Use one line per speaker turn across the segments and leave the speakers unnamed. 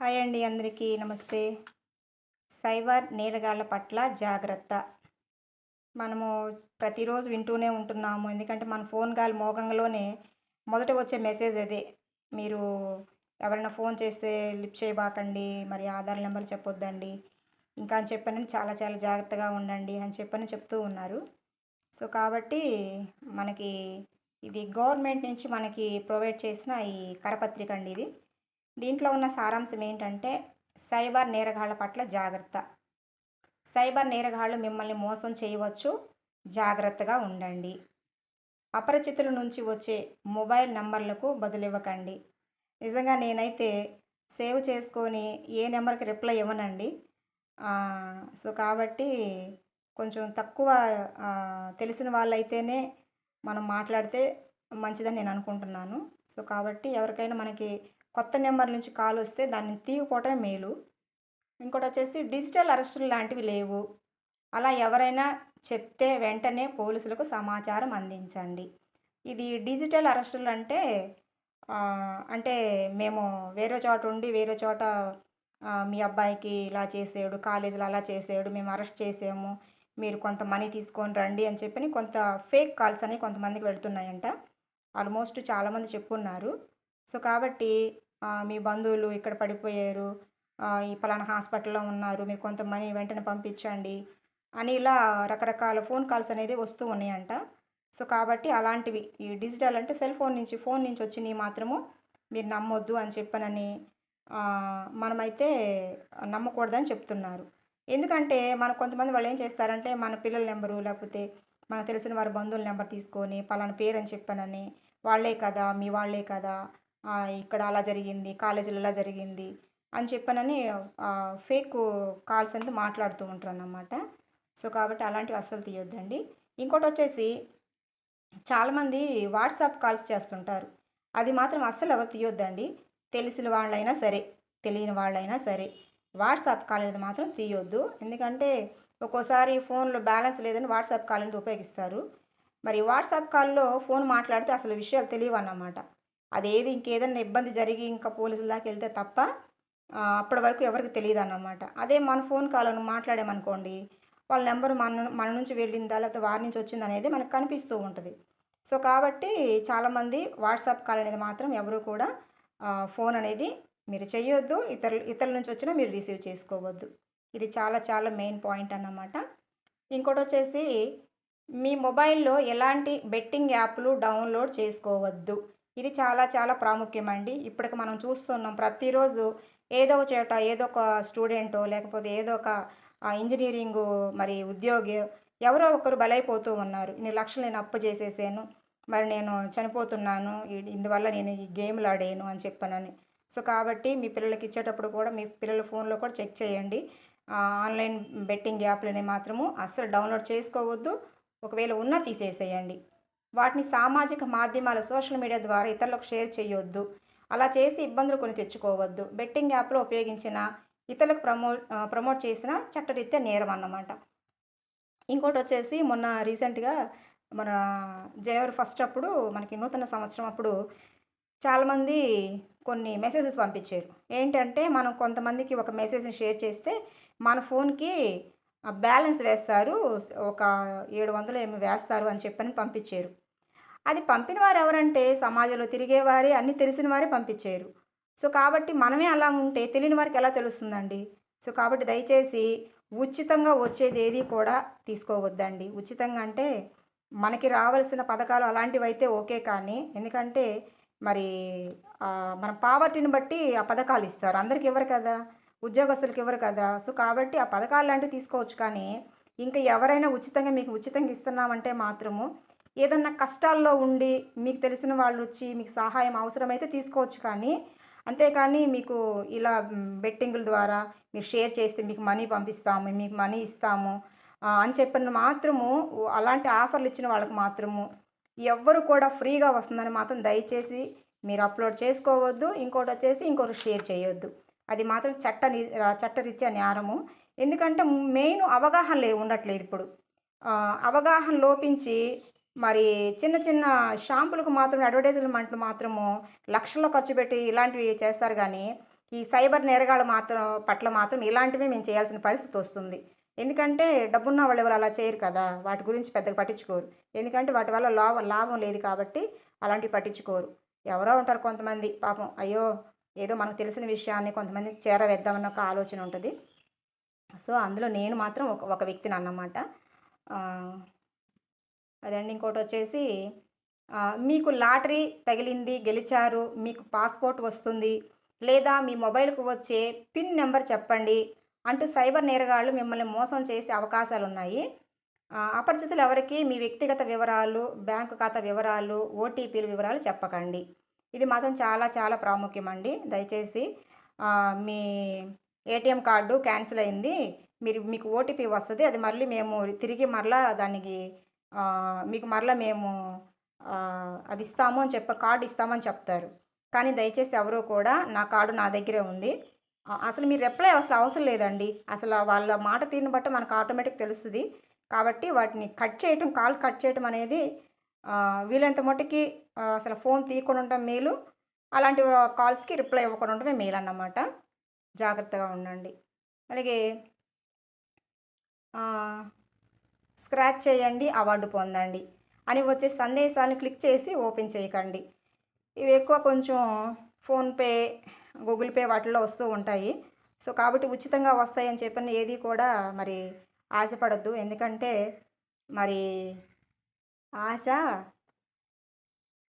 Hi అండి అందరికీ నమస్తే. సైబర్ నేరగాళ్ళ పట్ల జాగ్రత్త. మనము ప్రతిరోజు వింటూనే ఉంటున్నాము. ఎందుకంటే మన ఫోన్ కాల్ మోగంలోనే మొదట వచ్చే మెసేజ్ అదే. మీరు ఎవరైనా ఫోన్ చేస్తే లిఫ్ట్ చేయబాకండి మరి ఆధార్ నెంబర్ చెప్పొద్దండి. ఇంకా అని చెప్పని చాలా చాలా జాగ్రత్తగా ఉండండి అని చెప్పని చెప్తూ ఉన్నారు. సో కాబట్టి మనకి ఇది గవర్నమెంట్ నుంచి మనకి ప్రొవైడ్ చేసిన ఈ కరపత్రిక అండి ఇది. దీంట్లో ఉన్న సారాంశం ఏంటంటే సైబర్ నేరగాళ్ళ పట్ల జాగ్రత్త. సైబర్ నేరగాళ్ళు మిమ్మల్ని మోసం చేయవచ్చు. జాగ్రత్తగా ఉండండి. అపరిచితుల నుంచి వచ్చే మొబైల్ నంబర్లకు బదులివ్వకండి. నిజంగా నేనైతే సేవ్ చేసుకొని ఏ నెంబర్కి రిప్లై ఇవ్వనండి. సో కాబట్టి కొంచెం తక్కువ తెలిసిన వాళ్ళైతేనే మనం మాట్లాడితే మంచిదని నేను అనుకుంటున్నాను. సో కాబట్టి ఎవరికైనా మనకి కొత్త నెంబర్ నుంచి కాల్ వస్తే దాన్ని తీయకపోవటమే మేలు. ఇంకోటి వచ్చేసి డిజిటల్ అరెస్టులు లాంటివి లేవు. అలా ఎవరైనా చెప్తే వెంటనే పోలీసులకు సమాచారం అందించండి. ఇది డిజిటల్ అరెస్టులు అంటే అంటే మేము వేరే చోట ఉండి వేరే చోట మీ అబ్బాయికి ఇలా చేసాడు కాలేజీలో అలా చేసాడు మేము అరెస్ట్ చేసాము మీరు కొంత మనీ తీసుకొని రండి అని చెప్పి కొంత ఫేక్ కాల్స్ అని కొంతమందికి వెళ్తున్నాయంట. ఆల్మోస్ట్ చాలామంది చెప్పున్నారు. సో కాబట్టి మీ బంధువులు ఇక్కడ పడిపోయారు. ఈ పలానా హాస్పిటల్లో ఉన్నారు. మీరు కొంత మనీ వెంటనే పంపించండి అని ఇలా రకరకాల ఫోన్ కాల్స్ అనేది వస్తూ ఉన్నాయంట. సో కాబట్టి అలాంటివి. ఈ డిజిటల్ అంటే సెల్ ఫోన్ నుంచి ఫోన్ నుంచి వచ్చినవి మాత్రము మీరు నమ్మొద్దు అని చెప్పనని మనమైతే నమ్మకూడదని చెప్తున్నారు. ఎందుకంటే మన కొంతమంది వాళ్ళు ఏం చేస్తారంటే మన పిల్లల నెంబరు లేకపోతే మనకు తెలిసిన వారి బంధువుల నెంబర్ తీసుకొని పలానా పేరు అని చెప్పానని వాళ్ళే కదా మీ వాళ్ళే కదా ఇక్కడ అలా జరిగింది కాలేజీలో అలా జరిగింది అని చెప్పనని ఫేక్ కాల్స్ అనేది మాట్లాడుతూ ఉంటారు అన్నమాట సో కాబట్టి అలాంటివి అస్సలు తీయొద్దండి. ఇంకోటి వచ్చేసి చాలామంది వాట్సాప్ కాల్స్ చేస్తుంటారు. అది మాత్రం అస్సలు ఎవరు తీయొద్దండి. తెలిసిన వాళ్ళైనా సరే తెలియని వాళ్ళైనా సరే వాట్సాప్ కాల్ అనేది మాత్రం తీయొద్దు. ఎందుకంటే ఒక్కోసారి ఫోన్లో బ్యాలెన్స్ లేదని వాట్సాప్ కాల్ అనేది ఉపయోగిస్తారు. మరి వాట్సాప్ కాల్లో ఫోన్ మాట్లాడితే అసలు విషయాలు తెలియవన్నమాట. అదేది ఇంకేదైనా ఇబ్బంది జరిగి ఇంకా పోలీసుల దాకా వెళ్తే తప్ప అప్పటి వరకు ఎవరికి తెలియదు అన్నమాట. అదే మన ఫోన్ కాల్ను మాట్లాడామనుకోండి వాళ్ళ నెంబర్ మన మన నుంచి వెళ్ళిందా లేకపోతే వారి నుంచి వచ్చింది అనేది మనకు కనిపిస్తూ ఉంటుంది. సో కాబట్టి చాలామంది వాట్సాప్ కాల్ అనేది మాత్రం ఎవరు కూడా ఫోన్ అనేది మీరు చేయొద్దు ఇతరుల ఇతరుల నుంచి వచ్చినా మీరు రిసీవ్ చేసుకోవద్దు. ఇది చాలా చాలా మెయిన్ పాయింట్ అన్నమాట. ఇంకోటి వచ్చేసి మీ మొబైల్లో ఎలాంటి బెట్టింగ్ యాప్లు డౌన్లోడ్ చేసుకోవద్దు. ఇది చాలా చాలా ప్రాముఖ్యమండి. ఇప్పటికి మనం చూస్తున్నాం ప్రతిరోజు ఏదో ఒక చోట ఏదో ఒక స్టూడెంటో లేకపోతే ఏదో ఒక ఇంజనీరింగ్ మరి ఉద్యోగి ఎవరో ఒకరు బలైపోతూ ఉన్నారు. ఇన్ని లక్షలు నేను అప్పు చేసేసాను. మరి నేను చనిపోతున్నాను. ఇందువల్ల నేను ఈ గేమ్లు ఆడాను అని చెప్పానని. సో కాబట్టి మీ పిల్లలకి ఇచ్చేటప్పుడు కూడా మీ పిల్లల ఫోన్లో కూడా చెక్ చేయండి. ఆన్లైన్ బెట్టింగ్ యాప్లని మాత్రము అస్సలు డౌన్లోడ్ చేసుకోవద్దు. ఒకవేళ ఉన్నా తీసేసేయండి. వాటిని సామాజిక మాధ్యమాల సోషల్ మీడియా ద్వారా ఇతరులకు షేర్ చేయొద్దు. అలా చేసి ఇబ్బందులు కొని తెచ్చుకోవద్దు. బెట్టింగ్ యాప్లో ఉపయోగించిన ఇతరులకు ప్రమో ప్రమోట్ చేసిన చట్టరీత్యా నేరం అన్నమాట. ఇంకోటి వచ్చేసి మొన్న రీసెంట్గా మన జనవరి ఫస్ట్ అప్పుడు మనకి నూతన సంవత్సరం అప్పుడు చాలామంది కొన్ని మెసేజెస్ పంపించారు. ఏంటంటే మనం కొంతమందికి ఒక మెసేజ్ని షేర్ చేస్తే మన ఫోన్కి బ్యాలెన్స్ వేస్తారు. ఒక ఏడు వందలు ఏమి వేస్తారు అని చెప్పని పంపించారు. అది పంపిన వారు ఎవరంటే సమాజంలో తిరిగేవారే అన్నీ తెలిసిన వారే పంపించారు. సో కాబట్టి మనమే అలా ఉంటే తెలియని వారికి ఎలా తెలుస్తుందండి? సో కాబట్టి దయచేసి ఉచితంగా వచ్చేది ఏది కూడా తీసుకోవద్దండి. ఉచితంగా అంటే మనకి రావాల్సిన పథకాలు అలాంటివి అయితే ఓకే కానీ ఎందుకంటే మరి మన పావర్టీని బట్టి ఆ పథకాలు ఇస్తారు. అందరికి ఇవ్వరు కదా? ఉద్యోగస్తులకు ఇవ్వరు కదా? సో కాబట్టి ఆ పథకాలు లాంటివి తీసుకోవచ్చు కానీ ఇంకా ఎవరైనా ఉచితంగా మీకు ఉచితంగా ఇస్తున్నామంటే మాత్రము ఏదన్నా కష్టాల్లో ఉండి మీకు తెలిసిన వాళ్ళు వచ్చి మీకు సహాయం అవసరమైతే తీసుకోవచ్చు కానీ అంతేకాని మీకు ఇలా బెట్టింగుల ద్వారా మీరు షేర్ చేస్తే మీకు మనీ పంపిస్తాము మీకు మనీ ఇస్తాము అని చెప్పిన మాత్రము అలాంటి ఆఫర్లు ఇచ్చిన వాళ్ళకి మాత్రము ఎవ్వరు కూడా ఫ్రీగా వస్తుందని మాత్రం దయచేసి మీరు అప్లోడ్ చేసుకోవద్దు ఇంకోటి వచ్చేసి ఇంకొకరు షేర్ చేయొద్దు. అది మాత్రం చట్ట చట్టరీత్యా నేరము. ఎందుకంటే మెయిన్ అవగాహన లే ఉండట్లేదు ఇప్పుడు. అవగాహన లోపించి మరి చిన్న చిన్న షాంపులకు మాత్రం అడ్వర్టైజ్మెంట్లు మాత్రము లక్షల్లో ఖర్చు పెట్టి ఇలాంటివి చేస్తారు కానీ ఈ సైబర్ నేరగాళ్ళ మాత్రం పట్ల మాత్రం ఇలాంటివి మేము చేయాల్సిన పరిస్థితి వస్తుంది. ఎందుకంటే డబ్బున్న వాళ్ళు ఎవరు అలా చేయరు కదా వాటి గురించి పెద్దగా పట్టించుకోరు. ఎందుకంటే వాటి వల్ల లాభం లాభం లేదు కాబట్టి అలాంటివి పట్టించుకోరు. ఎవరో ఉంటారు కొంతమంది పాపం అయ్యో ఏదో మనకు తెలిసిన విషయాన్ని కొంతమంది చేరవేద్దామన్న ఒక ఆలోచన ఉంటుంది. సో అందులో నేను మాత్రం ఒక ఒక వ్యక్తిని అన్నమాట. అదండి. ఇంకోటి వచ్చేసి మీకు లాటరీ తగిలింది గెలిచారు మీకు పాస్పోర్ట్ వస్తుంది లేదా మీ మొబైల్కు వచ్చే పిన్ నెంబర్ చెప్పండి అంటూ సైబర్ నేరగాళ్ళు మిమ్మల్ని మోసం చేసే అవకాశాలు ఉన్నాయి అపరిచితులు ఎవరికి మీ వ్యక్తిగత వివరాలు బ్యాంకు ఖాతా వివరాలు ఓటీపీలు వివరాలు చెప్పకండి. ఇది మాత్రం చాలా చాలా ప్రాముఖ్యం అండి దయచేసి మీ ఏటీఎం కార్డు క్యాన్సిల్ అయింది మీరు మీకు ఓటీపీ వస్తుంది అది మళ్ళీ మేము తిరిగి మరలా దానికి మీకు మరలా మేము అది ఇస్తాము అని చెప్ప కార్డు ఇస్తామని చెప్తారు. కానీ దయచేసి ఎవరు కూడా నా కార్డు నా దగ్గరే ఉంది. అసలు మీరు రిప్లై అసలు అవసరం లేదండి. అసలు వాళ్ళ మాట తీరుని బట్టి మనకు ఆటోమేటిక్ తెలుస్తుంది. కాబట్టి వాటిని కట్ చేయటం కాల్ కట్ చేయటం అనేది వీలైనంత మట్టుకి అసలు ఫోన్ తీయకుండా ఉండటం మేలు. అలాంటి కాల్స్కి రిప్లై ఇవ్వకుండా ఉండటమే మేలు అన్నమాట. జాగ్రత్తగా ఉండండి. అలాగే స్క్రాచ్ చేయండి అవార్డు పొందండి అని వచ్చే సందేశాన్ని క్లిక్ చేసి ఓపెన్ చేయకండి. ఇవి ఎక్కువ కొంచెం ఫోన్పే గూగుల్ పే వాటిల్లో వస్తూ ఉంటాయి. సో కాబట్టి ఉచితంగా వస్తాయని చెప్పిన ఏది కూడా మరి ఆశపడద్దు. ఎందుకంటే మరి ఆశ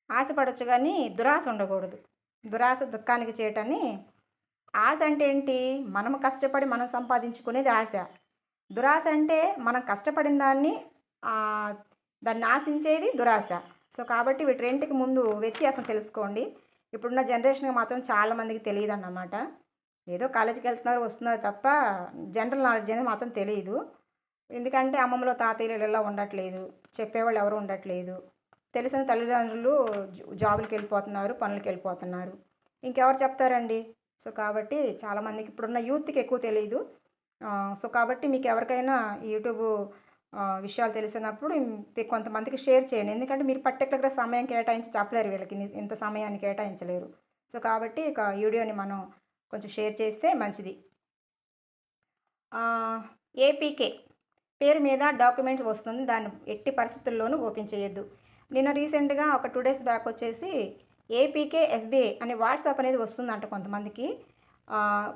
ఆశపడచ్చు కానీ దురాశ ఉండకూడదు. దురాశ దుఃఖానికి చేయటని ఆశ అంటే ఏంటి? మనం కష్టపడి మనం సంపాదించుకునేది ఆశ. దురాశ అంటే మనం కష్టపడిన దాన్ని దాన్ని ఆశించేది దురాశ. సో కాబట్టి వీటి ముందు వ్యత్యాసం తెలుసుకోండి. ఇప్పుడున్న జనరేషన్కి మాత్రం చాలామందికి తెలియదు అన్నమాట ఏదో కాలేజీకి వెళ్తున్నారు వస్తున్నారు తప్ప జనరల్ నాలెడ్జ్ అనేది మాత్రం తెలియదు. ఎందుకంటే అమ్మమ్మలో తాతయ్యలు ఇలా ఉండట్లేదు. చెప్పేవాళ్ళు ఎవరు ఉండట్లేదు. తెలిసిన తల్లిదండ్రులు జ- జాబులకి వెళ్ళిపోతున్నారు పనులకు వెళ్ళిపోతున్నారు. ఇంకెవరు చెప్తారండి? సో కాబట్టి చాలామందికి ఇప్పుడున్న యూత్కి ఎక్కువ తెలియదు సో కాబట్టి మీకు ఎవరికైనా యూట్యూబ్ విషయాలు తెలిసినప్పుడు కొంతమందికి షేర్ చేయండి. ఎందుకంటే మీరు పర్టికులర్గా సమయం కేటాయించి చెప్పలేరు వీళ్ళకి. ఇంత సమయాన్ని కేటాయించలేరు. సో కాబట్టి ఇక వీడియోని మనం కొంచెం షేర్ చేస్తే మంచిది. ఏపీకే పేరు మీద డాక్యుమెంట్ వస్తుంది. దాన్ని ఎట్టి పరిస్థితుల్లోనూ ఓపెన్ చేయొద్దు. నిన్న రీసెంట్గా ఒక టూ డేస్ బ్యాక్ వచ్చేసి ఏపీకే ఎస్బీఐ అనే వాట్సాప్ అనేది వస్తుందంట కొంతమందికి.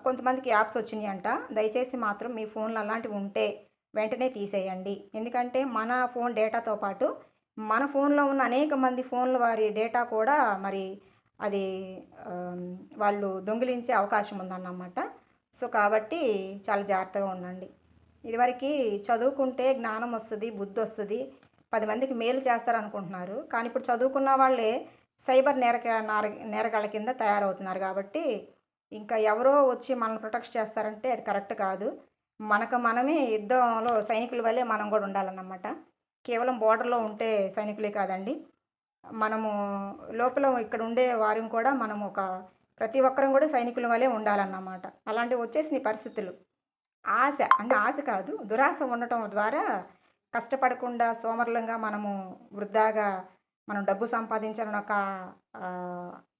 కొంతమందికి యాప్స్ వచ్చినాయి అంట దయచేసి మాత్రం మీ ఫోన్లో అలాంటివి ఉంటే వెంటనే తీసేయండి. ఎందుకంటే మన ఫోన్ డేటాతో పాటు మన ఫోన్లో ఉన్న అనేక మంది ఫోన్ల వారి డేటా కూడా మరి అది వాళ్ళు దొంగిలించే అవకాశం ఉందన్నమాట. సో కాబట్టి చాలా జాగ్రత్తగా ఉండండి. ఇదివరకు చదువుకుంటే జ్ఞానం వస్తుంది బుద్ధి వస్తుంది. పది మందికి మేలు చేస్తారనుకుంటున్నారు. కానీ ఇప్పుడు చదువుకున్న వాళ్ళే సైబర్ నేర నేరగాళ్ళ కింద తయారవుతున్నారు కాబట్టి ఇంకా ఎవరో వచ్చి మనల్ని ప్రొటెక్ట్ చేస్తారంటే అది కరెక్ట్ కాదు. మనకు మనమే యుద్ధంలో సైనికుల వల్లే మనం కూడా ఉండాలన్నమాట. కేవలం బోర్డర్లో ఉంటే సైనికులే కాదండి. మనము లోపల ఇక్కడ ఉండే వారిని కూడా మనం ఒక ప్రతి ఒక్కరం కూడా సైనికుల వల్లే ఉండాలన్నమాట. అలాంటివి వచ్చేసిన పరిస్థితులు. ఆశ అంటే ఆశ కాదు దురాశ ఉండటం ద్వారా కష్టపడకుండా సోమరులంగా మనము వృద్ధాగా మనం డబ్బు సంపాదించాలని ఒక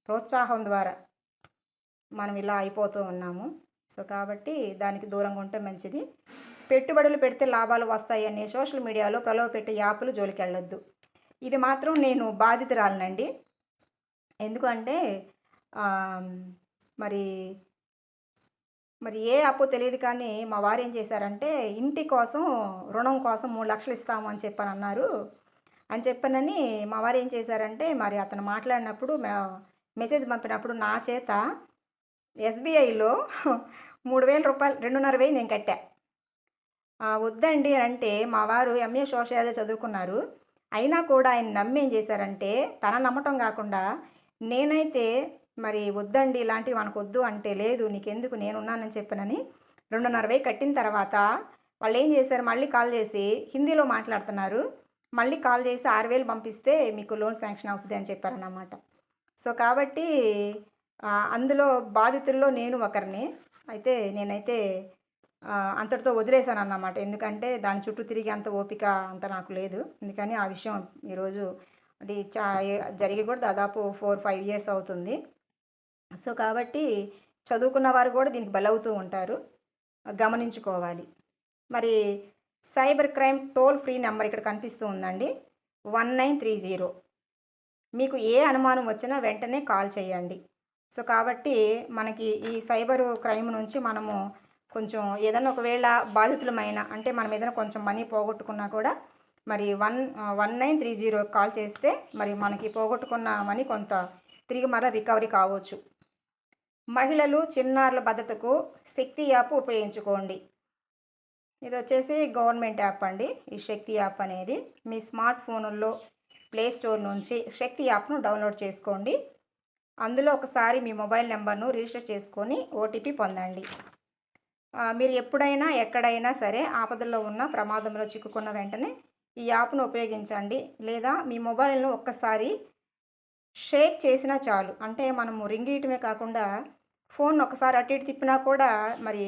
ప్రోత్సాహం ద్వారా మనం ఇలా అయిపోతూ ఉన్నాము. సో కాబట్టి దానికి దూరంగా ఉంటే మంచిది. పెట్టుబడులు పెడితే లాభాలు వస్తాయని సోషల్ మీడియాలో ప్రలోభ పెట్టే యాప్లు జోలికి వెళ్ళొద్దు ఇది మాత్రం నేను బాధితురాలనండి. ఎందుకంటే మరి మరి ఏ అప్పు తెలియదు కానీ మా వారు ఏం చేశారంటే ఇంటి కోసం రుణం కోసం మూడు లక్షలు ఇస్తాము అని చెప్పని అన్నారు అని చెప్పనని మా వారు ఏం చేశారంటే మరి అతను మాట్లాడినప్పుడు మెసేజ్ పంపినప్పుడు నా చేత ఎస్బీఐలో మూడు వేల రూపాయలు రెండున్నర వెయ్యి నేను కట్టా. వద్దండి అంటే మా వారు ఎంఏ సోషయాలజీ చదువుకున్నారు. అయినా కూడా ఆయన నమ్మి ఏం చేశారంటే తన నమ్మటం కాకుండా నేనైతే మరి వద్దండి ఇలాంటివి మనకు వద్దు అంటే లేదు నీకెందుకు నేనున్నానని చెప్పినని రెండున్నర వెయ్యి కట్టిన తర్వాత వాళ్ళు ఏం చేశారు? మళ్ళీ కాల్ చేసి హిందీలో మాట్లాడుతున్నారు. మళ్ళీ కాల్ చేసి ఆరు వేలు పంపిస్తే మీకు లోన్ శాంక్షన్ అవుతుంది అని చెప్పారన్నమాట. సో కాబట్టి అందులో బాధితుల్లో నేను ఒకరిని. అయితే నేనైతే అంతటితో వదిలేశాను అన్నమాట ఎందుకంటే దాని చుట్టూ తిరిగి అంత ఓపిక అంత నాకు లేదు. అందుకని ఆ విషయం ఈరోజు అది చా జరిగి కూడా దాదాపు ఫోర్ ఫైవ్ ఇయర్స్ అవుతుంది. సో కాబట్టి చదువుకున్న వారు కూడా దీనికి బలవుతూ ఉంటారు. గమనించుకోవాలి. మరి cyber crime toll free number ఇక్కడ కనిపిస్తూ ఉందండి. One nine three zero. మీకు ఏ అనుమానం వచ్చినా వెంటనే కాల్ చేయండి. సో కాబట్టి మనకి ఈ సైబర్ క్రైమ్ నుంచి మనము కొంచెం ఏదైనా ఒకవేళ బాధితులమైన అంటే మనం ఏదైనా కొంచెం మనీ పోగొట్టుకున్నా కూడా మరి one one nine three zero call చేస్తే మరి మనకి పోగొట్టుకున్న మనీ కొంత తిరిగి మరల రికవరీ కావచ్చు. మహిళలు చిన్నారుల భద్రతకు శక్తి యాప్ ఉపయోగించుకోండి. ఇది వచ్చేసి గవర్నమెంట్ యాప్ అండి. ఈ శక్తి యాప్ అనేది మీ స్మార్ట్ ఫోనుల్లో ప్లే స్టోర్ నుంచి శక్తి యాప్ను డౌన్లోడ్ చేసుకోండి. అందులో ఒకసారి మీ మొబైల్ నెంబర్ను రిజిస్టర్ చేసుకొని ఓటీపీ పొందండి. మీరు ఎప్పుడైనా ఎక్కడైనా సరే ఆపదల్లో ఉన్న ప్రమాదంలో చిక్కుకున్న వెంటనే ఈ యాప్ను ఉపయోగించండి. లేదా మీ మొబైల్ను ఒక్కసారి షేక్ చేసినా చాలు. అంటే మనము రింగియటమే కాకుండా ఫోన్ ఒకసారి అటు ఇటు తిప్పినా కూడా మరి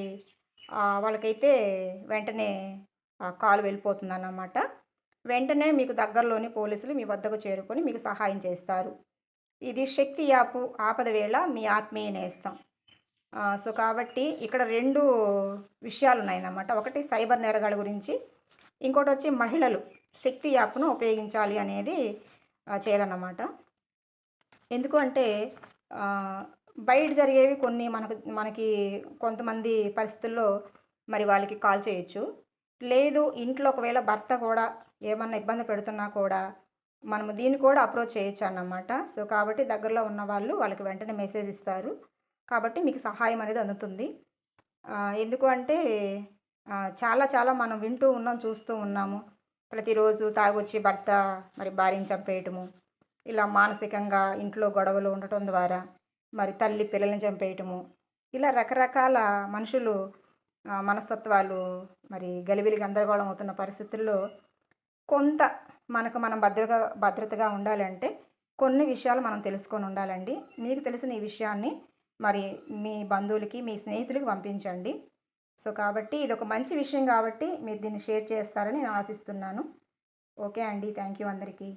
వాళ్ళకైతే వెంటనే కాల్ వెళ్ళిపోతుంది అన్నమాట వెంటనే మీకు దగ్గరలోని పోలీసులు మీ వద్దకు చేరుకొని మీకు సహాయం చేస్తారు. ఇది శక్తి యాప్ ఆపద వేళ మీ ఆత్మీయ నేస్తం. సో కాబట్టి ఇక్కడ రెండు విషయాలు ఉన్నాయన్నమాట ఒకటి సైబర్ నేరగాళ్ళ గురించి ఇంకోటి వచ్చి మహిళలు శక్తి యాప్ను ఉపయోగించాలి అనేది చేయాలన్నమాట. ఎందుకు అంటే బయట జరిగేవి కొన్ని మనకు మనకి కొంతమంది పరిస్థితుల్లో మరి వాళ్ళకి కాల్ చేయొచ్చు. లేదు ఇంట్లో ఒకవేళ భర్త కూడా ఏమన్నా ఇబ్బంది పెడుతున్నా కూడా మనము దీన్ని కూడా అప్రోచ్ చేయొచ్చు అన్నమాట సో కాబట్టి దగ్గరలో ఉన్న వాళ్ళు వాళ్ళకి వెంటనే మెసేజ్ ఇస్తారు. కాబట్టి మీకు సహాయం అనేది అందుతుంది. ఎందుకు అంటే చాలా చాలా మనం వింటూ ఉన్నాం చూస్తూ ఉన్నాము. ప్రతిరోజు తాగొచ్చి భర్త మరి భార్యను చంపేయటము ఇలా మానసికంగా ఇంట్లో గొడవలు ఉండటం ద్వారా మరి తల్లి పిల్లల్ని చంపేయటము ఇలా రకరకాల మనుషులు మనస్తత్వాలు మరి గలిబిలి గందరగోళం అవుతున్న పరిస్థితుల్లో కొంత మనకు మనం భద్రగా భద్రతగా ఉండాలంటే కొన్ని విషయాలు మనం తెలుసుకొని ఉండాలండి. మీకు తెలిసిన ఈ విషయాన్ని మరి మీ బంధువులకి మీ స్నేహితులకి పంపించండి. సో కాబట్టి ఇది ఒక మంచి విషయం కాబట్టి మీరు దీన్ని షేర్ చేస్తారని నేను ఆశిస్తున్నాను. ఓకే అండి. థ్యాంక్ యూ అందరికీ.